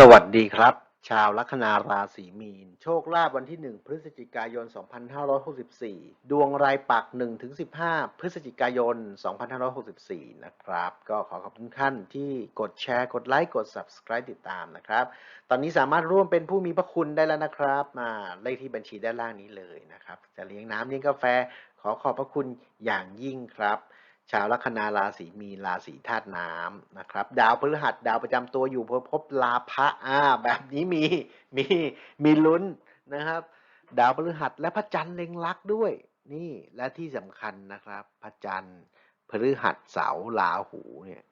สวัสดีครับ ชาวลัคนาราศีมีน โชคลาภวันที่ 1 พฤศจิกายน 2564 ดวงรายปัก 1-15 พฤศจิกายน 2564 นะครับ ก็ขอขอบคุณท่านที่กดแชร์กดไลค์กด Subscribe ติดตามนะครับ ตอนนี้สามารถร่วมเป็นผู้มีพระคุณได้แล้วนะครับ มาเลขที่บัญชีด้านล่างนี้เลยนะครับ จะเลี้ยงน้ำเลี้ยงกาแฟขอขอบพระคุณอย่างยิ่งครับ ชาวลัคนาราศีมีนราศีธาตุน้ำนะครับ ดาวพฤหัสดาวประจำตัวอยู่พพบลาภะอ่าแบบนี้มีมีมีลุ้นนะครับ ดาวพฤหัสและพระจันทร์เล็งลักด้วย นี่และที่สำคัญนะครับ พระจันทร์พฤหัสเสาร์ราหูเนี่ย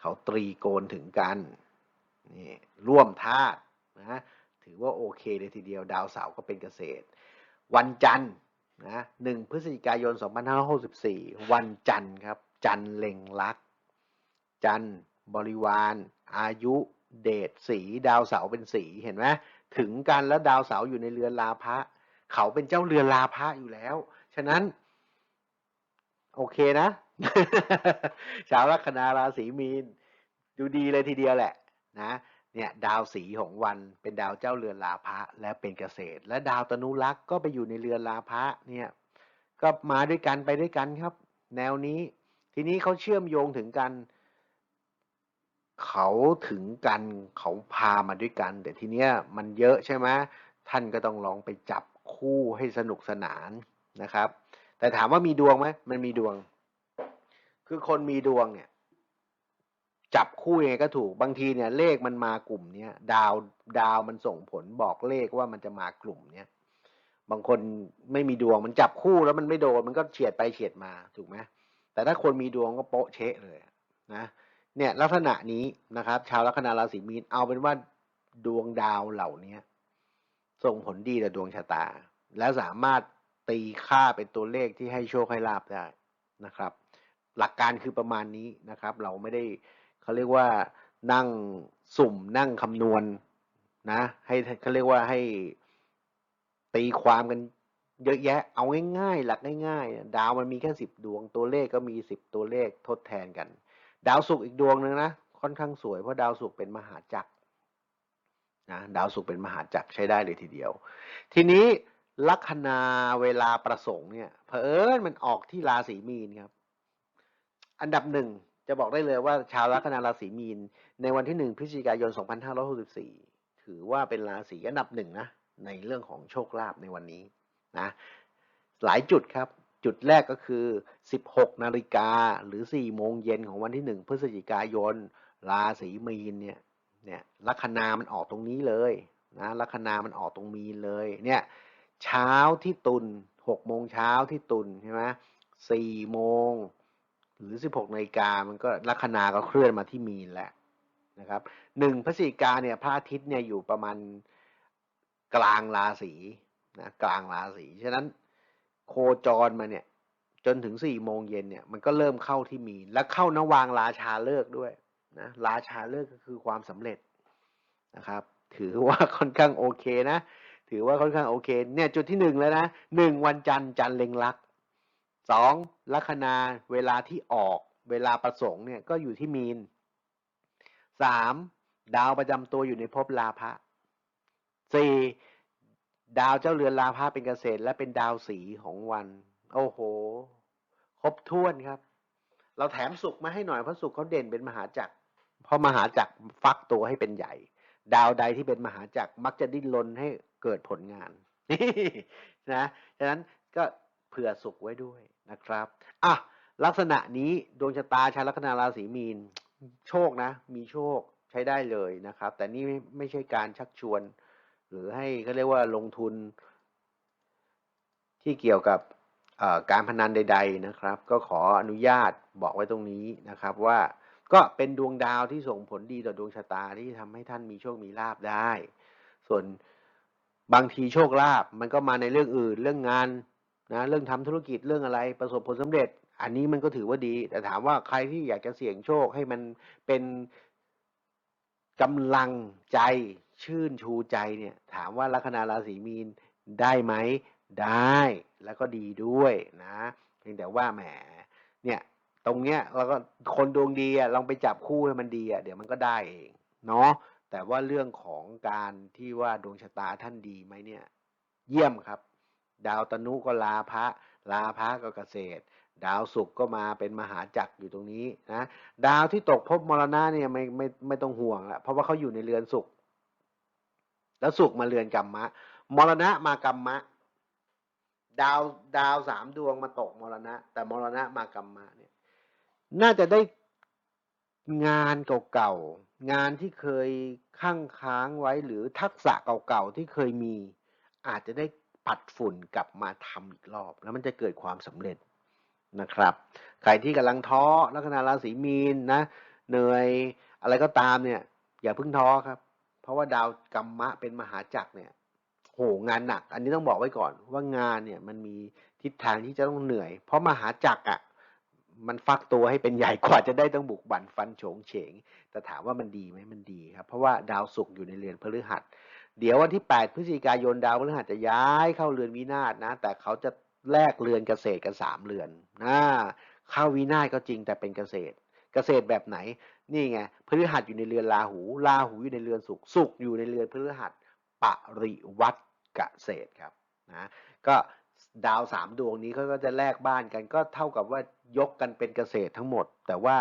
เขาตรีโกณถึงกันนี่ร่วมธาตุนะถือว่าโอเคเลยทีเดียวดาวเสาร์ก็เป็นเกษตร วันจันทร์ นะหนึ่งพฤศจิกายน 2564 วันจันทร์ครับ จันทร์เล็งลักษ์จันทร์บริวาร อายุ เดชสี ดาวเสาเป็นสี เห็นไหมถึงกันแล้วดาวเสาอยู่ในเรือนลาภะเขาเป็นเจ้าเรือนลาภะอยู่แล้ว ฉะนั้น โอเคนะ ชาวลัคนาราศีมีน ดูดีเลยทีเดียวแหละ นะ เนี่ยดาวสีของวันเป็นดาวเจ้าเรือนลาภะและเป็นเกษตร และดาวตนุรักษ์ก็ไปอยู่ในเรือนลาภะเนี่ยก็มาด้วยกันไปด้วยกันครับ แนวนี้ทีนี้เขาเชื่อมโยงถึงกัน เขาถึงกันเขาพามาด้วยกัน แต่ทีเนี้ยมันเยอะใช่ไหมท่านก็ต้องลองไปจับคู่ให้สนุกสนานนะครับ แต่ถามว่ามีดวงไหมมันมีดวง คือคนมีดวงเนี่ย จับคู่ยังไงก็ถูกบางทีเนี่ยเลขมันมากลุ่มเนี้ยดาวดาวมันส่งผลบอกเลขว่ามันจะมากลุ่มเนี้ยบางคนไม่มีดวงมันจับคู่แล้วมันไม่โดนมันก็เฉียดไปเฉียดมาถูกไหมแต่ถ้าคนมีดวงก็โป๊ะเชะเลยนะเนี่ยลักษณะนี้นะครับ ชาวลัคนาราศีมีนเอาเป็นว่าดวงดาวเหล่านี้ส่งผลดีต่อดวงชะตา และสามารถตีค่าเป็นตัวเลขที่ให้โชคให้ลาบได้นะครับ หลักการคือประมาณนี้นะครับ เราไม่ได้ เขาเรียกว่านั่งสุ่มนั่งคำนวณนะให้เขาเรียกว่าให้ตีความกันเยอะแยะ เอาง่ายๆ หลักง่ายๆ ดาวมันมีแค่สิบดวง ตัวเลขก็มีสิบตัวเลขทดแทนกัน ดาวศุกร์อีกดวงหนึ่งนะ ค่อนข้างสวยเพราะดาวศุกร์เป็นมหาจักรนะดาวศุกร์เป็นมหาจักรใช้ได้เลยทีเดียว ทีนี้ลัคนาเวลาประสงค์เนี่ยเผอิญมันออกที่ราศีมีนครับ อันดับหนึ่ง จะบอกได้เลยว่าชาวลัคนาราศีมีน ในวันที่หนึ่งพฤศจิกายน 2564 ถือว่าเป็นราศีอันดับหนึ่งนะในเรื่องของโชคลาภในวันนี้นะหลายจุดครับ จุดแรกก็คือ 16 นาฬิกาหรือ 4 โมงเย็นของวันที่ 1 พฤศจิกายน ราศีมีนเนี่ยเนี่ยลัคนามันออกตรงนี้เลยนะลัคนามันออกตรงมีนเลยเนี่ยเช้าที่ตุล6โมงเช้าที่ตุลใช่ไหม4โมง หรือ 16นาฬิกามันก็ลัคนาก็เคลื่อนมาที่มีนแหละนะครับหนึ่งพฤศจิกาเนี่ยพระอาทิตย์เนี่ยอยู่ประมาณกลางราศีนะกลางราศีฉะนั้นโคจรมาเนี่ยจนถึงสี่โมงเย็นเนี่ยมันก็เริ่มเข้าที่มีนและเข้านวางราชาเลิกด้วยนะราชาเลิกก็คือความสำเร็จนะครับ ถือว่าค่อนข้างโอเคนะ ถือว่าค่อนข้างโอเคเนี่ยจุดที่หนึ่งแล้วนะหนึ่งวันจันทร์จันทร์เล็งลัก สองลัคนาเวลาที่ออกเวลาประสงค์เนี่ยก็อยู่ที่มีนสามดาวประจำตัวอยู่ในภพลาภะสี่ดาวเจ้าเรือนลาภะเป็นเกษตร และเป็นดาวสีของวัน โอ้โห ครบถ้วนครับ เราแถมสุขมาให้หน่อยเพราะสุขเขาเด่นเป็นมหาจักรเพราะมหาจักรฟักตัวให้เป็นใหญ่ ดาวใดที่เป็นมหาจักรมักจะดิ้นรนให้เกิดผลงานนี่นะฉะนั้นก็ ผื่อสุขไว้ด้วยนะครับอะลักษณะนี้ดวงชะตาชาวลัคนาราศีมีน โชคนะ มีโชคใช้ได้เลยนะครับ แต่นี่ไม่ใช่การชักชวน หรือให้เขาเรียกว่าลงทุน ที่เกี่ยวกับการพนันใด ๆนะครับ ก็ขออนุญาตบอกไว้ตรงนี้นะครับว่าก็เป็นดวงดาวที่ส่งผลดีต่อดวงชะตาที่ทำให้ท่านมีโชคมีลาบได้ ส่วนบางทีโชคลาภมันก็มาในเรื่องอื่น เรื่องงาน นะเรื่องทำธุรกิจเรื่องอะไรประสบผลสำเร็จ อันนี้มันก็ถือว่าดี แต่ถามว่าใครที่อยากจะเสี่ยงโชคให้มันเป็นกำลังใจชื่นชูใจเนี่ย ถามว่าลัคนาราศีมีนได้ไหมได้แล้วก็ดีด้วยนะเพียงแต่ว่าแหมเนี่ยตรงเนี้ยเราก็คนดวงดีอะลองไปจับคู่ให้มันดีอะเดี๋ยวมันก็ได้เองเนาะแต่ว่าเรื่องของการที่ว่าดวงชะตาท่านดีไหมเนี่ย เยี่ยมครับ ดาวตนุก็ลาพระลาพระก็เกษตร ดาวศุกร์ก็มาเป็นมหาจักรอยู่ตรงนี้นะดาวที่ตกภพมรณะเนี่ยไม่ไม่ไม่ต้องห่วงละเพราะว่าเขาอยู่ในเรือนศุกร์แล้วศุกร์มาเรือนกรรมะ มรณะมากรรมะ ดาวดาวสามดวงมาตกมรณะ แต่มรณะมากรรมะเนี่ย น่าจะได้งานเก่าๆ งานที่เคยข้างค้างไว้หรือทักษะเก่าๆ ที่เคยมี อาจจะได้ ปัดฝุ่นกลับมาทำอีกรอบ แล้วมันจะเกิดความสำเร็จนะครับ ใครที่กำลังท้อลัคนาราศีมีนนะเหนื่อยอะไรก็ตามเนี่ย อย่าเพิ่งท้อครับ เพราะว่าดาวกรรมะเป็นมหาจักรเนี่ยโหงานหนัก อันนี้ต้องบอกไว้ก่อนว่างานเนี่ยมันมีทิศทางที่จะต้องเหนื่อย เพราะมหาจักรอะมันฟักตัวให้เป็นใหญ่กว่าจะได้ต้องบุกบั่นฟันโฉงเฉง แต่ถามว่ามันดีไหมมันดีครับ เพราะว่าดาวศุกร์อยู่ในเรือนพฤหัส เดี๋ยววันที่ 8 พฤศจิกายนดาวพฤหัสจะย้ายเข้าเรือนวินาศนะ แต่เขาจะแลกเรือนเกษตรกันสามเรือนนะเข้าวินาศก็จริงแต่เป็นเกษตร เกษตรแบบไหน นี่ไงพฤหัสอยู่ในเรือนราหูราหูอยู่ในเรือนศุกร์ศุกอยู่ในเรือนพฤหัสปริวัติเกษตรครับนะก็ดาวสามดวงนี้เขาก็จะแลกบ้านกันก็เท่ากับว่ายกกันเป็นเกษตรทั้งหมด แต่ว่า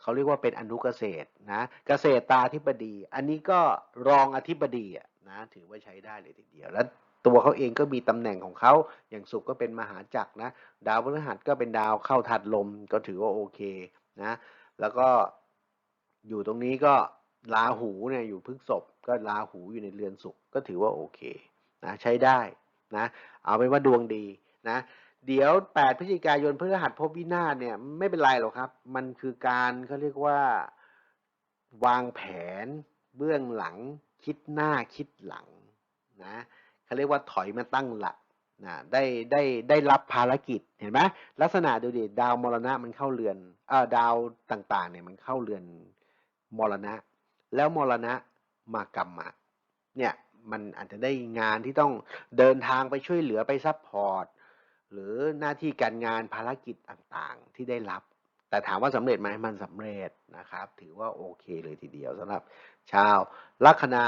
เขาเรียกว่าเป็นอนุเกษตรนะเกษตรตาธิบดี อันนี้ก็รองอธิบดีอะ นะถือว่าใช้ได้เลยทีเดียว แล้วตัวเขาเองก็มีตำแหน่งของเขาอย่างสุขก็เป็นมหาจักรนะ ดาวพฤหัสก็เป็นดาวเข้าถัดลมก็ถือว่าโอเคนะแล้วก็อยู่ตรงนี้ก็ราหูเนี่ยอยู่พฤกษภก็ราหูอยู่ในเรือนศุกร์ก็ถือว่าโอเคนะใช้ได้นะเอาเป็นว่าดวงดีนะเดี๋ยว 8 พฤศจิกายนพฤหัสภพวินาศเนี่ยไม่เป็นไรหรอกครับ มันคือการเขาเรียกว่าวางแผนเบื้องหลัง คิดหน้าคิดหลังนะเขาเรียกว่าถอยมาตั้งหลักนะได้ได้ได้รับภารกิจเห็นไหมลักษณะดูดิดาวมรณะมันเข้าเรือนเอ่อดาวต่างๆเนี่ยมันเข้าเรือนมรณะ แล้วมรณะมากรรมะเนี่ยมันอาจจะได้งานที่ต้องเดินทางไปช่วยเหลือไปซัพพอร์ตหรือหน้าที่การงานภารกิจต่างๆที่ได้รับ แต่ถามว่าสำเร็จไหมมันสำเร็จนะครับ ถือว่าโอเคเลยทีเดียวสำหรับชาวลัคนา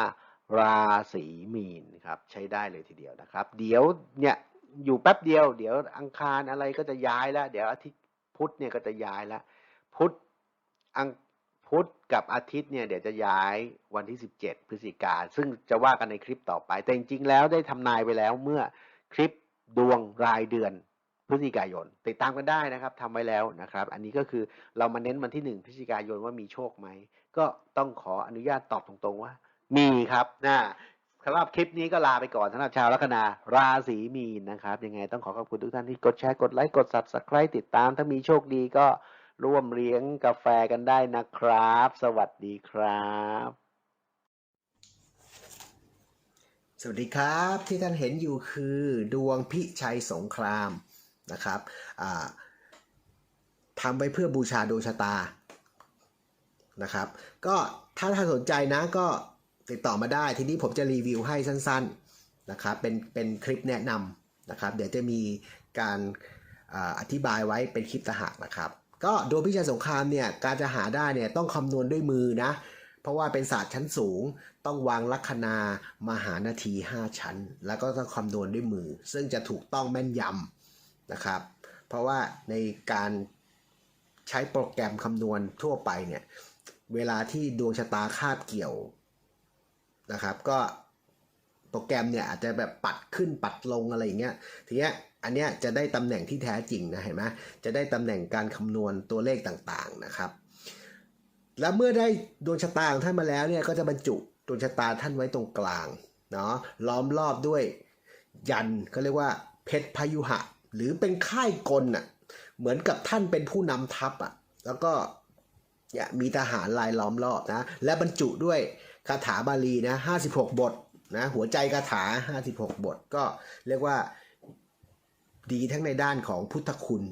ราศีมีนครับใช้ได้เลยทีเดียวนะครับ เดี๋ยวเนี่ยอยู่แป๊บเดียว เดี๋ยวอังคารอะไรก็จะย้ายแล้ว เดี๋ยวอาทิตย์พุธเนี่ยก็จะย้ายแล้วพุธอังพุธกับอาทิตย์เนี่ยเดี๋ยวจะย้ายวันที่ 17 พฤศจิกาซึ่งจะว่ากันในคลิปต่อไป แต่จริงๆแล้วได้ทำนายไปแล้วเมื่อคลิปดวงรายเดือน พฤศจิกายน ติดตามกันได้นะครับทำไว้แล้วนะครับ อันนี้ก็คือเรามาเน้นวันที่ 1 พฤศจิกายนว่ามีโชคไหม ก็ต้องขออนุญาตตอบตรงๆว่า มีครับนะสำหรับคลิปนี้ก็ลาไปก่อนสำหรับชาวลัคนาราศีมีนนะครับ ยังไงต้องขอขอบคุณทุกท่านที่กดแชร์กดไลค์กด subscribe ติดตาม ถ้ามีโชคดีก็ร่วมเลี้ยงกาแฟกันได้นะครับ สวัสดีครับ สวัสดีครับที่ท่านเห็นอยู่คือดวงพิชัยสงคราม นะครับทำไว้เพื่อบูชาดวงชะตานะครับ ก็ถ้าท่านสนใจนะก็ติดต่อมาได้ ทีนี้ผมจะรีวิวให้สั้นๆนะครับ เป็นเป็นคลิปแนะนำนะครับ เดี๋ยวจะมีการอาอธิบายไว้เป็นคลิปตะหากนะครับ ก็ดวงพิชัยสงครามเนี่ยการจะหาได้เนี่ยต้องคำนวณด้วยมือนะ เพราะว่าเป็นศาสตร์ชั้นสูง ต้องวางลัคนามหานาที 5 ชั้น แล้วก็ต้องคำนวณด้วยมือ ซึ่งจะถูกต้องแม่นยำ นะครับ เพราะว่าในการใช้โปรแกรมคำนวณทั่วไปเนี่ย เวลาที่ดวงชะตาคาบเกี่ยวนะครับ ก็โปรแกรมเนี่ยอาจจะแบบปัดขึ้นปัดลงอะไรอย่างเงี้ย ทีเนี้ยอันเนี้ยจะได้ตำแหน่งที่แท้จริงนะเห็นไหมจะได้ตำแหน่งการคำนวณตัวเลขต่างๆนะครับ แล้วเมื่อได้ดวงชะตาของท่านมาแล้วเนี่ยก็จะบรรจุดวงชะตาท่านไว้ตรงกลางเนาะล้อมรอบด้วยยันเขาเรียกว่าเพชรพยุหะ หรือเป็นค่ายกลน่ะเหมือนกับท่านเป็นผู้นำทัพอะแล้วก็เนี่ยมีทหารลายล้อมรอบนะและบรรจุด้วยคาถาบาลีนะ56 บทนะหัวใจคาถา 56 บท ก็เรียกว่าดีทั้งในด้านของพุทธคุณ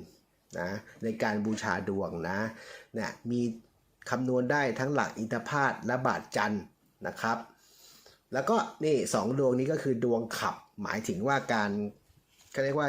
นะในการบูชาดวงนะเนี่ยมีคำนวณได้ทั้งหลักอินทพาตและบาทจันทร์นะครับ แล้วก็นี่สองดวงนี้ก็คือดวงขับหมายถึงว่าการเขาเรียกว่า